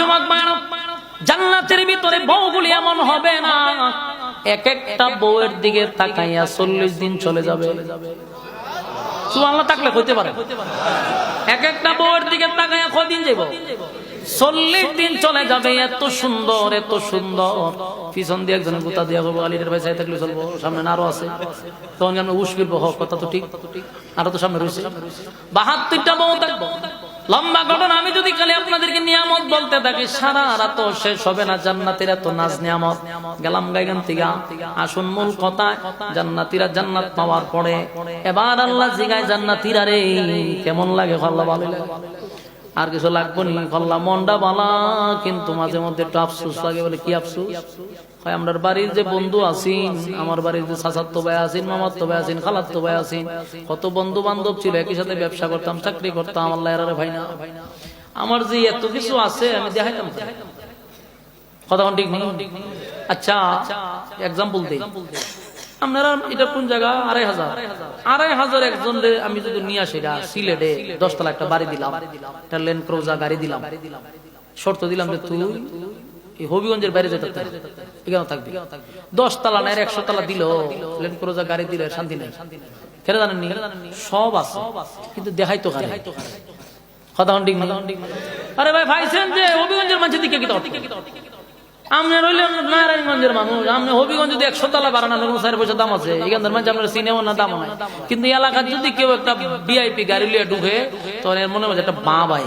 যুবক বায়ন জান্নাতের ভিতরে বউগুলি এমন হবে না। এক একটা বউয়ের দিকে তাকাইয়া চল্লিশ দিন চলে যাবে। এত সুন্দর সুন্দর। পিছন দিয়ে একজন গুতা দিয়া করব আলির ভাই চাই থাকলে সামনে আরও আছে। তখন কথা তো ঠিক। আরও তো সামনে বাহাত্তরটা বউ থাকব। লম্বা ঘটনা, আমি যদি খালি আপনাদেরকে নিয়ামত বলতে থাকি, সারা রাত শেষ হবে না জান্নাতের এত নাজ নিয়ামত। গেলাম গাইগান থেকে, আসুন মূল কথা জান্নাতিরা জান্নাত পাওয়ার পরে, এবার আল্লাহ জিগায় জান্নাতিরা রে, কেমন লাগে ভালো ভালো লাগে আর কিছু লাগবো নি? মন্ডা বালা কিন্তু মাঝে মধ্যে একটু আফসুস লাগে বলে কি আফসুস? হয় আমার বাড়ির যে বন্ধু আছেন আমার বাড়ির যে চাচাত্ত ভাই আছেন মামাত্ত ভাই আছেন খালাত্ত ভাই আছেন কত বন্ধু বান্ধব ছিল একই সাথে ব্যবসা করতাম চাকরি করতাম আল্লাহ এরারে ভাই না। আমার যে এত কিছু আছে আমি দেখাইতাম কথা ঠিক আচ্ছা এক্সাম্পল দিই। কোন জায়গা? আড়াই হাজার। আড়াই হাজার একজন আমি যদি নিয়ে একটা হবিগঞ্জের বাইরে যেতে। এখানে থাকবি। দশ তালা নাই একশো তালা দিল। লেন ক্রোজা গাড়ি দিলে শান্তি নাই। কেন জানেননি? সব আছে। কিন্তু দেখাই তো কথা। আরে ভাই ভাইছেন যে হবিগঞ্জের মানুষের দিকে কি আপনি রইলেন নারায়ণগঞ্জের মানুষ। আপনি হবিগঞ্জ যদি একশো তালা বাড়ানো চার পয়সা দাম আছে। এখানকার মানুষ আপনার সিনেমা না দাম নাই কিন্তু এলাকার যদি কেউ একটা ভিআইপি গাড়ি লিয়ে ঢুকে, তখন এর মনে হয় একটা মা ভাই।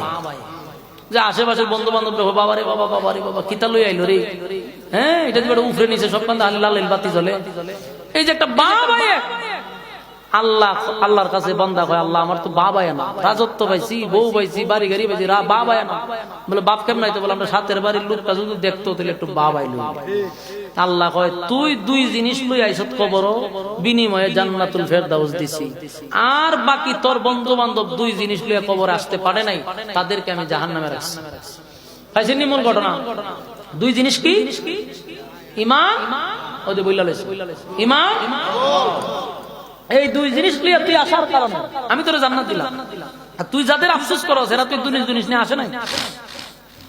যে আশেপাশের বন্ধু বান্ধব বাবা রে বাবা বাবা রে বাবা, কিতা লই আইলো রে? হ্যাঁ এটা যে উফরে নিছে সব কান্দা লাল বাতি জ্বলে। এই যে একটা ভাই আল্লাহ, আল্লাহর কাছে বন্দা কয়, আল্লাহ, আমার তো বাবা না। রাজত্ব পাইছি, বউ পাইছি, বাড়ি গাড়ি পাইছি বাবা না। বলে, বাপ কেমন তো বলে, আমরা সাতের বাড়ির লোকটা যদি দেখতো, তাহলে একটু বাবাই লই আল্লাহ কয়, তুই দুই জিনিস লই আইছত কবর বিনিময়ে জান্নাতুল ফেরদাউস দিছি। আর বাকি তোর বন্ধু বান্ধব দুই জিনিস লইয়া কবর আসতে পারে নাই, তাদেরকে আমি জাহান্নামে রাখছি। পাইছেন নি মূল ঘটনা? দুই জিনিস কি? ইমান যে বইলা ইমান এই দুই জিনিস লিয়ে তুই আসার কারণে আমি তোর জান্নাত দিলাম আর তুই যাদের আফসোস করো সেটা তুই দুই জিনিস নিয়ে আসে নাই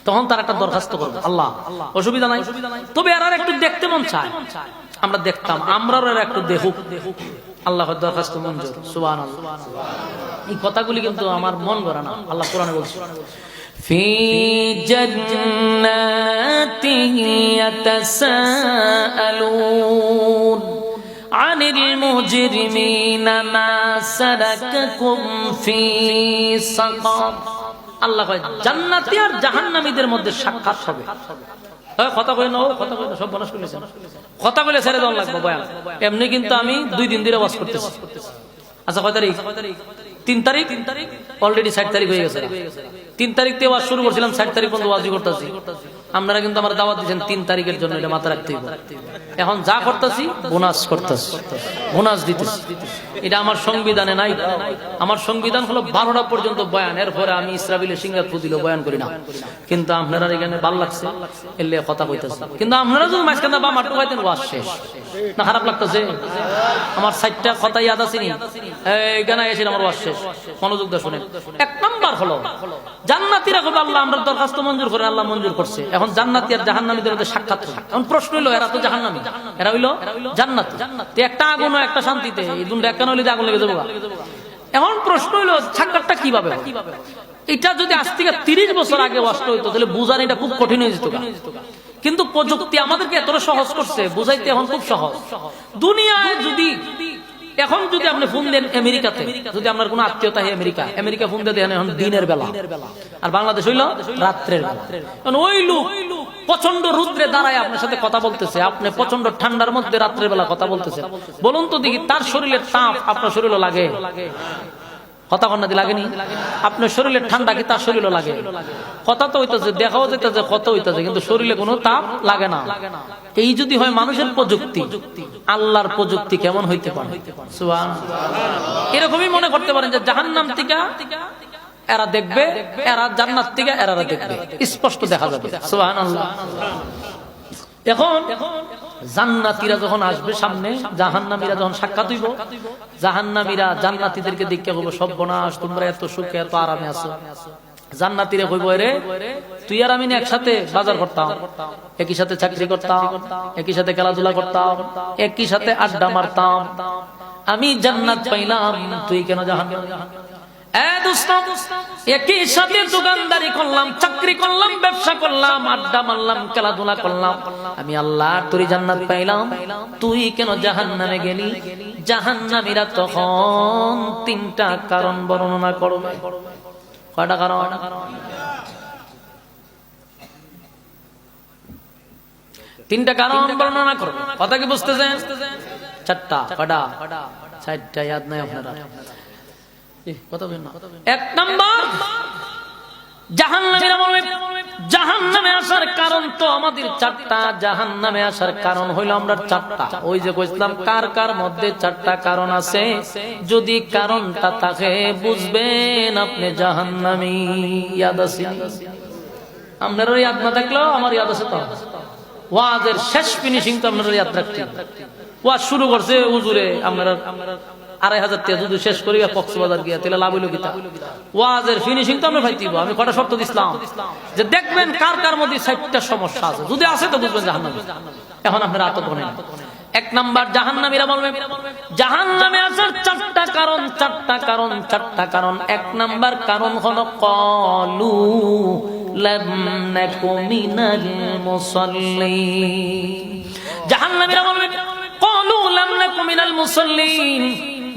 তখন তার একটা দরখাস্ত করবো আল্লাহ অসুবিধা নাই তবে আর একটু দেখতে মন চায় আমরা দেখতাম আমরাও এরা একটু দেখুক আল্লাহ দরখাস্ত মঞ্জুর সুবান এই কথাগুলি কিন্তু আমার মন ভরা না আল্লাহ কোরআনে বলছে في جنات يتساءلون عن المجرمين ما سلككم في سقر আল্লাহ কয় জান্নাতি আর জাহান্নামীদের মধ্যে সাক্ষাৎ হবে ওই কথা কই না ও কথা কই না সব বনস করেছেন কথা বলে ছেড়ে দেওয়া লাগবে বয়ান এমনি কিন্তু আমি দুই দিন ধরে বাস করতেছি আচ্ছা কয় তারিখ তিন তারিখ? অলরেডি ষাট তারিখ হয়ে গেছে। তিন তারিখ থেকে শুরু করছিলাম, ষাট তারিখ পর্যন্ত ওয়াজি করতেছি। আপনারা কিন্তু আমার দাওয়াত দিচ্ছেন তিন তারিখের জন্য এটা মাথা রাখতে হবে এখন যা করতেছি, বোনাস করতেছি, বোনাস দিতেছি। এটা আমার সংবিধানে নাই। আমার সংবিধান হলো বারোটা পর্যন্ত বয়ান। এরপরে আমি ইসরাবিলের সিঙ্গার ফুদিল বয়ান করি না। কিন্তু আপনারা এখানে ভালো লাগছে এলে কথা কইতেছে। কিন্তু আপনারা যদি মাঝখানে বা মাটু পাইতেন ওয়াজ শেষ। না, খারাপ লাগতেছে। আমার সাইটটা কথা ইয়াদ আছে নি। এই গানা এসে আমার ওয়াজ শেষ। মনোযোগ দিয়ে শুনেন। এক হলো আল্লাহ, আমরা দরখাস্ত মঞ্জুর করে, আল্লাহ মঞ্জুর করছে। এখন জান্নাতি আর জাহান্নামীদের মধ্যে সাক্ষাৎ। এখন প্রশ্ন এরা তো জাহান্নামী? এরা হইল জান্নাত। একটা আগুন একটা শান্তিতে, এই একটা নইলে আগুন লেগে যাব এখন প্রশ্ন সাক্ষাৎটা কীভাবে এটা যদি আজ থেকে তিরিশ বছর আগে অষ্ট হইতো, তাহলে বুঝান এটা খুব কঠিন হয়ে যেত কিন্তু প্রযুক্তি আমাদেরকে এতটা সহজ করছে, বুঝাইতে এখন খুব সহজ। দুনিয়ায় যদি এখন যদি আপনি ফোন দেন আমেরিকাতে, যদি আপনার কোনো আত্মীয়তা হয় আমেরিকা আমেরিকা ফোন দেন এখন দিনের বেলা। আর বাংলাদেশ হইল রাত্রের বেলা। ওই লোক প্রচণ্ড রুদ্রে দাঁড়ায় আপনার সাথে কথা বলতেছে, আপনি প্রচণ্ড ঠান্ডার মধ্যে রাত্রের বেলা কথা বলতেছে বলুন তো দেখি, তার শরীরের তাপ আপনার শরীরে লাগে? কথা কন্যা দি লাগেনি? আপনার শরীরে ঠান্ডা কি তার শরীরে লাগে? কথা তো হইতেছে, দেখাও যেতেছে কত হইতেছে, কিন্তু শরীরে কোনো তাপ লাগে না। এই যদি হয় মানুষের প্রযুক্তি, আল্লাহর প্রযুক্তি কেমন হইতে পারে। এরকমই মনে করতে পারেন যে জাহান নাম থেকে এরা দেখবে, এরা জান্নাত থেকে এরা দেখবে। স্পষ্ট দেখা যাবে। সুবহানাল্লাহ। এখন জান্নাতিরা যখন আসবে সামনে, জাহান্নামীরা যখন সাক্ষাৎ হইব, জাহান্নামীরা জান্নাতীদেরকে দেখতে বলব সব তোমরা এত সুখে, এত আরামে আছো। জান্নাতিরে কইব রে তুই আর আমি একসাথে বাজার করতাম, একই সাথে চাকরি করতাম, একই সাথে খেলাধুলা করতাম, একই সাথে আড্ডা মারতাম। আমি জান্নাত পাইলাম, তুই কেন জাহান্নামে? একই সাথে দোকানদারি করলাম, চাকরি করলাম, ব্যবসা করলাম, আড্ডা মারলাম, খেলাধুলা করলাম। আমি আল্লাহ তোর জান্নাত পাইলাম। তুই কেন জাহান নামে গেলি? জাহান নামীরা তখন তিনটা কারণ বর্ণনা করবে। কয়টা কারণ? তিনটা কারণ বর্ণনা কথা কি বুঝতেছেন? চারটা কটা চারটা, ইয়াদ নাই আপনারা। এক নাম্বার, জাহান্নামীরা বলবে জাহান্নামে আসার কারণ তো আমাদের চারটা, জাহান্নামে আসার কারণ হইল আমরা চারটা। ওই যে কার কার মধ্যে চারটা কারণ আছে? যদি কারণটা থাকে, বুঝবেন আপনি জাহান্নামী ইয়াদ আছে আপনারও ইয়াদ না থাকলেও আমার ইয়াদ আছে তো। ওয়াজের শেষ ফিনিশিং তো আপনারা ইয়াদ রাখতে ওয়াজ শুরু করছে হুজুরে আপনারা আড়াই হাজার টাকা শেষ করি কক্সবাজার গিয়া, তাহলে লাভ হইল কিতা ওয়াজের ফিনিশিং তো আমরা পাইতিব আমি কটা শর্ত দিছিলাম। যে দেখবেন কার কার মধ্যে ষাটটা সমস্যা আছে। যদি আছে তো বুঝবেন জাহান্নামী। এখন আপনারা আতঙ্ক নেন। এক নাম্বার, জাহান্নামীরা বলবে, জাহান্নামে আসার চারটা কারণ চারটা কারণ চারটা কারণ। এক নাম্বার কারণ হলো, কলু লাম নাকু মিনাল কলু লাম নাকু মিনাল মুসাল্লিন।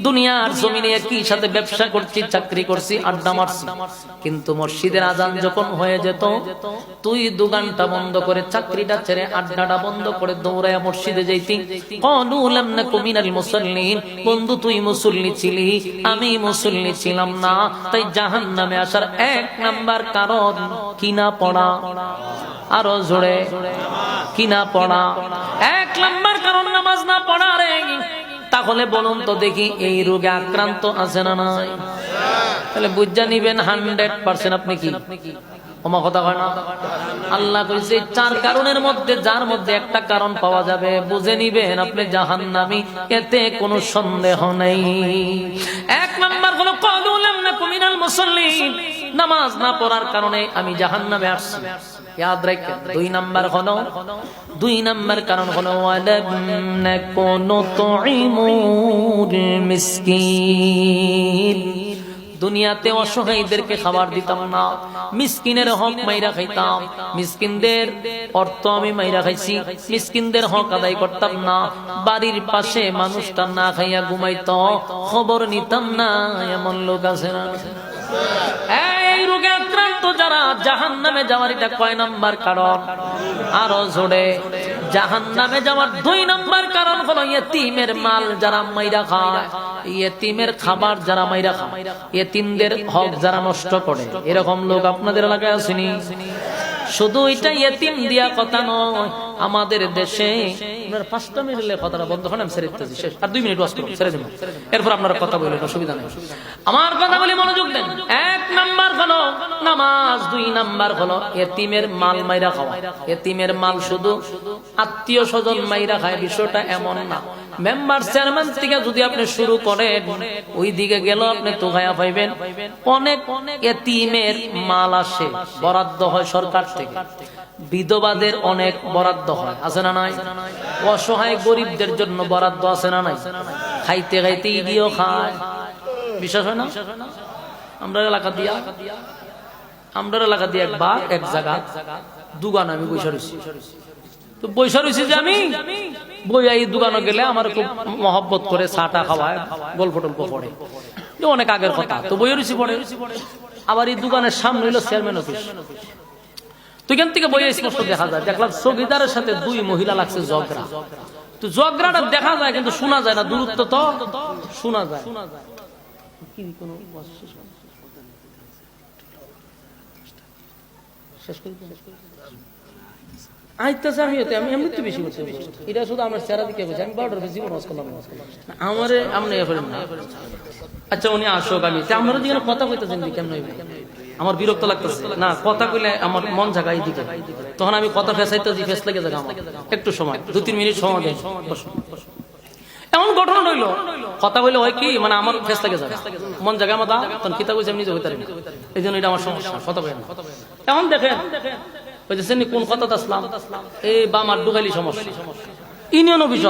দুনিয়ার জমিনে একই সাথে ব্যবসা করছি, চাকরি করছি, আড্ডা মারছি। কিন্তু মসজিদের আজান যখন হয়ে যেত, তুই দোকানটা বন্ধ করে, চাকরিটা ছেড়ে আড্ডাটা বন্ধ করে দৌড়ায় মসজিদে যাইতি। বন্ধু, তুই মুসল্লি ছিলি, আমি মুসল্লি ছিলাম না। তাই জাহান নামে আসার এক নাম্বার কারণ, কিনা পড়া। আরও জোরে, কিনা পড়া। এক নাম্বার কারণ, নামাজ না পড়া রে। তাহলে বলুন তো দেখি এই রোগে আক্রান্ত আছে না নাই? তাহলে বুঝা নিবেন হান্ড্রেড পার্সেন্ট আপনি কি? আল্লাহ চার কারণের মধ্যে, যার মধ্যে একটা কারণ পাওয়া যাবে, বুঝে নিবেন আপনি জাহান্নামী, এতে কোনো সন্দেহ নেই। এক নাম্বার হলো না নামাজ না পড়ার কারণে আমি জাহান্নামে আসছি। ইয়াদ রাখেন দুই নাম্বার হলো দুই নাম্বার কারণ হলো ওয়ালাম নাকুনু তুইমুল মিসকিন দুনিয়াতে অসহায়ীদেরকে খাবার দিতাম না মিসকিনের হক মাইরা খাইতাম মিসকিনদের অর্থ আমি মাইরা খাইছি। মিসকিনদের হক আদায় করতাম না। বাড়ির পাশে মানুষটা না খাইয়া ঘুমাইতো। খবর নিতাম না, এমন লোক আছে না? যারা জাহান নামে যাওয়ার এটা কয় নাম্বার কারণ? আরও জোরে জাহান নামে যাওয়ার দুই নম্বর কারণ হলো ইয়েতিমের মাল যারা মাইরা খায়। ইয়েতিমের খাবার যারা মাইরা খায়, ইয়েতিমদের হক যারা নষ্ট করে। এরকম লোক আপনাদের এলাকায় আসেনি? শুধু এটা ইয়েতিম দিয়া কথা নয় আমাদের দেশে পাঁচটা মিনিট কথাটা বন্ধ হয় আমি শেষ। আর দুই মিনিট ওয়াজ ছেড়ে দেবো এরপর আপনারা কথা বললেন অসুবিধা নেই। আমার কথা বলি মনোযোগ দেন। এক নাম্বার হলো নামাজ, দুই নাম্বার হলো এতিমের মাল মাইরা খাওয়া। এতিমের মাল শুধু আত্মীয় স্বজন মাইরা খায়, বিষয়টা এমন না। মেম্বার চেয়ারম্যান থেকে যদি আপনি শুরু করেন ওই দিকে গেল আপনি তো খায়া পাইবেন, অনেক এতিমের মাল আসে, বরাদ্দ হয় সরকার থেকে। বিধবাদের অনেক বরাদ্দ হয়, আছে না নাই? অসহায় গরিবদের জন্য বরাদ্দ আছে না নাই? খাইতে খাইতে ইডিও খায়। বিশ্বাস হয় না? আমরা এলাকা দিয়া, আমরা এলাকা দিয়ে একবার, এক জায়গা দুগান আমি বৈশা রয়েছি। তো বৈশা রয়েছি যে আমি বইয়া এই দোকানে গেলে আমার খুব মহব্বত করে চাটা খাওয়ায় গল্প টল্প পড়ে অনেক আগের কথা, তো বইয়া রয়েছি পড়ে। আবার এই দোকানের সামনে হইল চেয়ারম্যান অফিস তো এখান থেকে বইয়ে স্পষ্ট দেখা যায়, দেখলাম চৌকিদারের সাথে দুই মহিলা লাগছে জগরা তো জগরাটা দেখা যায় কিন্তু শোনা যায় না, দূরত্ব তো শোনা যায়। আমার আচ্ছা কথা কইতেছেন কেমন আমার বিরক্ত লাগতেছে। না, কথা কইলে আমার মন জায়গা এইদিকে তখন আমি কথা ফেসাইতেছি, ফেস লেগে আমার। একটু সময় দু তিন মিনিট সময় দেন। এমন ঘটনা রইল। কথা বলে হয় কি মানে আমার ফেস থেকে যাবে মন জায়গা মাথা তখন কিতা কইছে আমি নিজে হইতে পারি এই জন্য এটা আমার সমস্যা, কথা বলেন এখন দেখেন যে কোন কথা আসলাম? এই বা আমার ডুগাইলি সমস্যা। Union office